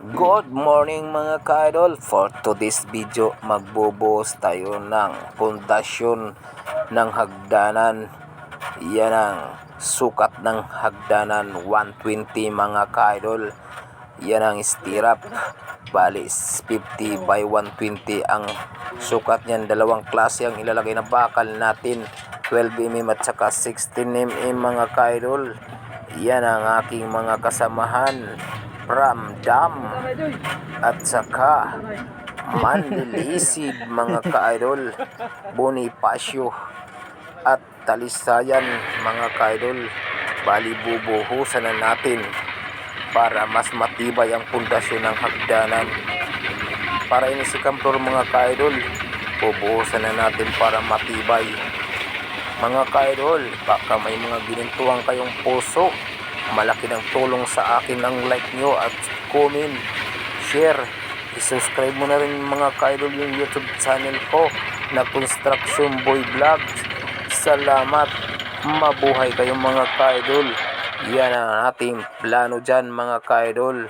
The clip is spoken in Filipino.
Good morning mga ka-idol. For today's video, magbubuhos tayo ng pundasyon ng hagdanan. Yan ang sukat ng hagdanan 120 mga ka-idol. Yan ang stirrup. Bali 50 by 120 ang sukat niyan. Dalawang klase ang ilalagay na bakal natin. 12mm at saka 16mm mga ka-idol. Yan ang aking mga kasamahan. Ramdam. At saka Manlilisid mga ka-idol Bonifacio at Talisayan mga ka-idol. Bali bubuhusan na natin para mas matibay ang pundasyon ng hagdanan. Para ini si Kamplor mga ka-idol bubuhusan na natin para matibay. Mga ka-idol baka may mga ginintuang kayong puso malaki ng tulong sa akin ang like nyo at comment, share, isubscribe mo na rin mga ka-idol yung YouTube channel ko na Construction Boy Vlogs. Salamat, mabuhay kayong mga ka-idol. Yan ang ating plano dyan mga ka-idol.